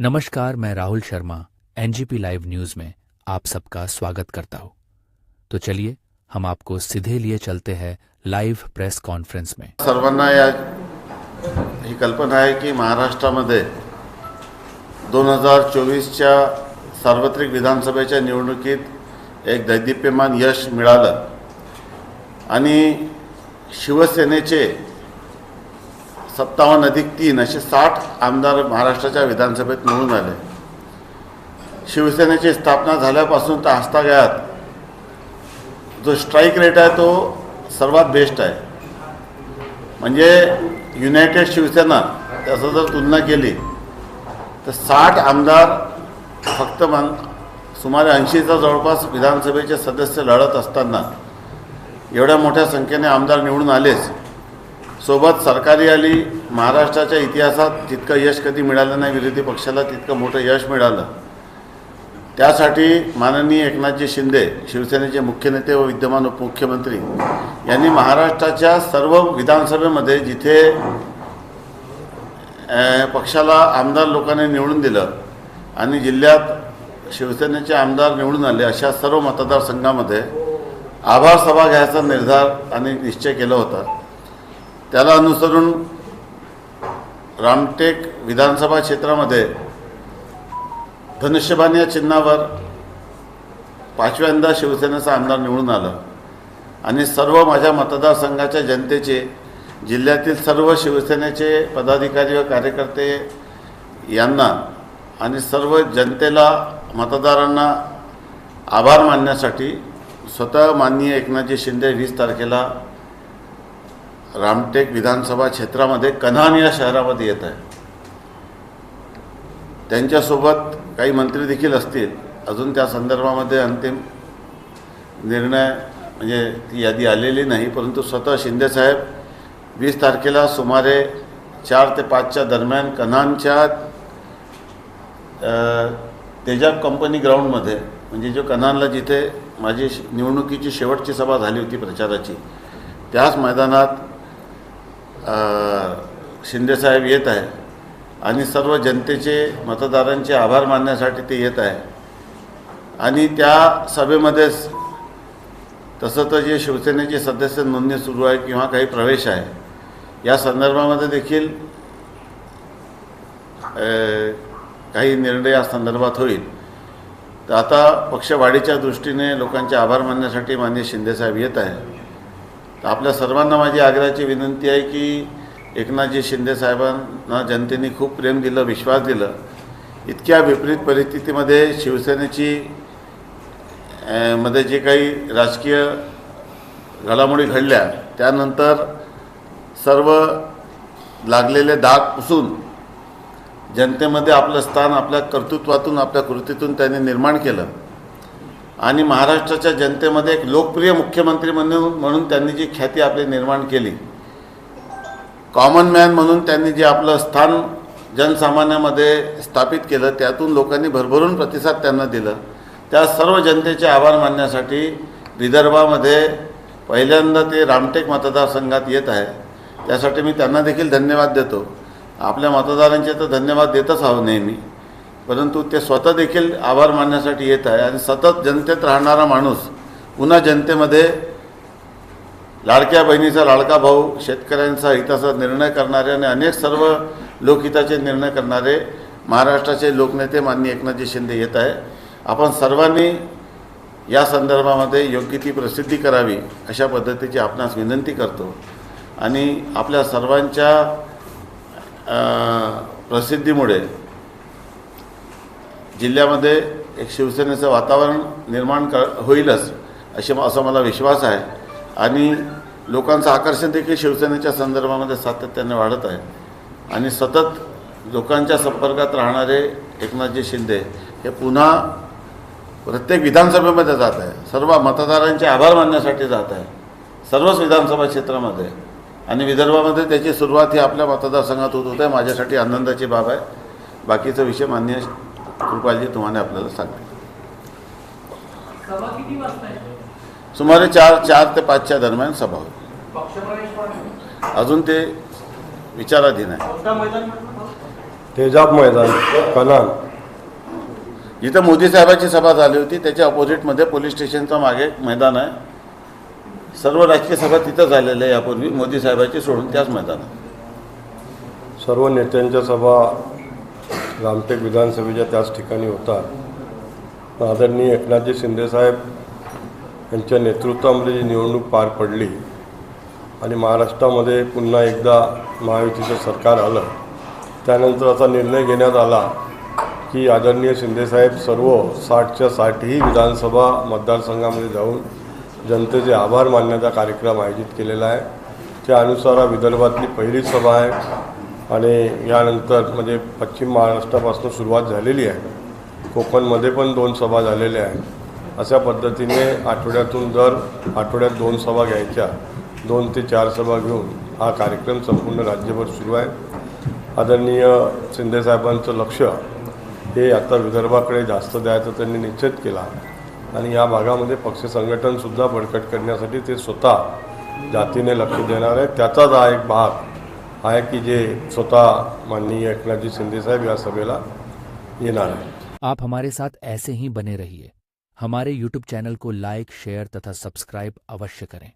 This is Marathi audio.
नमस्कार, मैं Rahul Sharma NGP live news में आप सबका स्वागत करता हूँ। तो चलिए, हम आपको सीधे लिए चलते हैं लाइव प्रेस कॉन्फ्रेंस में। सर्वांना या ही कल्पना आहे की महाराष्ट्रामध्ये दोन हज़ार चोवीसच्या सार्वत्रिक विधानसभेच्या निवडणुकीत एक दैदिप्यमान यश मिळालं. आणि शिवसेनेचे सत्तावन्न अधिक तीन असे साठ आमदार महाराष्ट्राच्या विधानसभेत निवडून आले. शिवसेनेची स्थापना झाल्यापासून तर आजतागायत जो स्ट्राईक रेट आहे तो सर्वात बेस्ट आहे. म्हणजे युनायटेड शिवसेना त्याचं जर तुलना केली तर साठ आमदार फक्त मग सुमारे ऐंशीचा जवळपास विधानसभेचे सदस्य लढत असताना एवढ्या मोठ्या संख्येने आमदार निवडून आलेच. सोबत सरकारी आली महाराष्ट्राच्या इतिहासात तितकं यश कधी मिळालं नाही विरोधी पक्षाला तितकं मोठं यश मिळालं. त्यासाठी माननीय एकनाथजी शिंदे शिवसेनेचे मुख्य नेते व विद्यमान उपमुख्यमंत्री यांनी महाराष्ट्राच्या सर्व विधानसभेमध्ये जिथे पक्षाला आमदार लोकांनी निवडून दिलं आणि जिल्ह्यात शिवसेनेचे आमदार निवडून आले अशा सर्व मतदारसंघामध्ये आभार सभा घ्यायचा निर्धार आणि निश्चय केला होता. त्याला अनुसरून रामटेक विधानसभा क्षेत्रामध्ये धनुष्यबाण या चिन्हावर पाचव्यांदा शिवसेनेचा आमदार निवडून आलं. आणि सर्व माझ्या मतदारसंघाच्या जनतेचे जिल्ह्यातील सर्व शिवसेनेचे पदाधिकारी व कार्यकर्ते यांना आणि सर्व जनतेला मतदारांना आभार मानण्यासाठी स्वतः माननीय एकनाथजी शिंदे वीस तारखेला रामटेक विधानसभा क्षेत्रामध्ये कन्हान या शहरामध्ये येत आहे. त्यांच्यासोबत काही मंत्री देखील असतील. अजून त्या संदर्भामध्ये अंतिम निर्णय म्हणजे ती यादी आलेली नाही परंतु स्वतः शिंदेसाहेब वीस तारखेला सुमारे चार ते पाचच्या दरम्यान कन्हानच्या तेजाब कंपनी ग्राउंडमध्ये म्हणजे जो कन्हानला जिथे माझी निवडणुकीची शेवटची सभा झाली होती प्रचाराची त्याच मैदानात शिंदेसाहेब येत आहे आणि सर्व जनतेचे मतदारांचे आभार मानण्यासाठी ते येत आहे आणि त्या सभेमध्येच तसं तर जे शिवसेनेचे सदस्य नोंदणी सुरू आहे किंवा काही प्रवेश आहे या संदर्भामध्ये देखील काही निर्णय या संदर्भात होईल. तर आता पक्षवाढीच्या दृष्टीने लोकांचे आभार मानण्यासाठी माननीय शिंदेसाहेब येत आहे तर आपल्या सर्वांना माझी आग्रहाची विनंती आहे की एकनाथजी शिंदे साहेबांना जनतेने खूप प्रेम दिलं विश्वास दिलं. इतक्या विपरीत परिस्थितीमध्ये शिवसेनेची मध्ये जे काही राजकीय घडामोडी घडल्या त्यानंतर सर्व लागलेले दाग पुसून जनतेमध्ये आपलं स्थान आपल्या कर्तृत्वातून आपल्या कृतीतून त्यांनी निर्माण केलं. आणि महाराष्ट्राच्या जनतेमध्ये एक लोकप्रिय मुख्यमंत्री म्हणून म्हणून त्यांनी जी ख्याती आपली निर्माण केली. कॉमन मॅन म्हणून त्यांनी जे आपलं स्थान जनसामान्यामध्ये स्थापित केलं त्यातून लोकांनी भरभरून प्रतिसाद त्यांना दिलं. त्या सर्व जनतेचे आभार मानण्यासाठी विदर्भामध्ये पहिल्यांदा ते रामटेक मतदारसंघात येत आहे. त्यासाठी मी त्यांना देखील धन्यवाद देतो. आपल्या मतदारांचे तर धन्यवाद देतच आहो नेहमी. परंतु ते स्वतः देखील आभार मानण्यासाठी येत आहे आणि सतत जनतेत राहणारा माणूस पुन्हा जनतेमध्ये लाडक्या बहिणीचा लाडका भाऊ शेतकऱ्यांचा हिताचा निर्णय करणारे आणि अनेक सर्व लोकहिताचे निर्णय करणारे महाराष्ट्राचे लोकनेते माननीय एकनाथजी शिंदे येत आहे. आपण सर्वांनी या संदर्भामध्ये योग्य ती प्रसिद्धी करावी अशा पद्धतीची आपणास विनंती करतो. आणि आपल्या सर्वांच्या प्रसिद्धीमुळे जिल्ह्यामध्ये एक शिवसेनेचं वातावरण निर्माण कर होईलच असे असा मला विश्वास आहे. आणि लोकांचं आकर्षण देखील शिवसेनेच्या संदर्भामध्ये सातत्याने वाढत आहे. आणि सतत लोकांच्या संपर्कात राहणारे एकनाथजी शिंदे हे पुन्हा प्रत्येक विधानसभेमध्ये जात आहे. सर्व मतदारांचे आभार मानण्यासाठी जात आहे. सर्वच विधानसभा क्षेत्रामध्ये. आणि विदर्भामध्ये त्याची सुरुवात ही आपल्या मतदारसंघात होत होत. आहे माझ्यासाठी आनंदाची बाब आहे. बाकीचा विषय मान्य कृपालजी तुम्हाला आपल्याला सांगते. सभा किती वाजता आहे? सुमारे चार चार ते पाचच्या दरम्यान सभा पण अजून ते विचाराधीन आहे. तेजाब मैदान कनान जिथं मोदी साहेबांची सभा झाली होती. त्याच्या अपोजिटमध्ये पोलीस स्टेशनचं मागे मैदान आहे. सर्व राजकीय सभा तिथं झालेल्या आहे यापूर्वी. मोदी साहेबांची सोडून त्याच मैदानात. सर्व नेत्यांच्या सभा रामटेक विधानसभेच्या त्याच ठिकाणी होतात आदरणीय एकनाथजी शिंदेसाहेब यांच्या नेतृत्वामध्ये जी निवडणूक पार पडली आणि महाराष्ट्रामध्ये पुन्हा एकदा महायुतीचं सरकार आलं त्यानंतर असा निर्णय घेण्यात आला की आदरणीय शिंदेसाहेब सर्व साठच्या साठही विधानसभा मतदारसंघामध्ये जाऊन जनतेचे आभार मानण्याचा कार्यक्रम आयोजित केलेला आहे. त्या अनुसार विदर्भातली पहिली सभा आहे. आणि यानंतर म्हणजे पश्चिम महाराष्ट्रापासून सुरुवात झालेली आहे. कोकणमध्ये पण दोन सभा झालेल्या आहेत. अशा पद्धतीने आठवड्यातून दर आठवड्यात दोन सभा घ्यायच्या. दोन ते चार सभा घेऊन हा कार्यक्रम संपूर्ण राज्यभर सुरू आहे. आदरणीय शिंदेसाहेबांचं लक्ष हे आता विदर्भाकडे जास्त द्यायचं त्यांनी निश्चित केला. आणि या भागामध्ये पक्ष संघटनसुद्धा बळकट करण्यासाठी ते स्वतः जातीने लक्ष देणार आहे त्याचाच हा एक भाग आहे की जे स्वतः माननीय एकनाथजी साहब या ये येणार आहे आप हमारे साथ ऐसे ही बने रहिए। हमारे यूट्यूब चैनल को लाइक, शेयर तथा सब्सक्राइब अवश्य करें।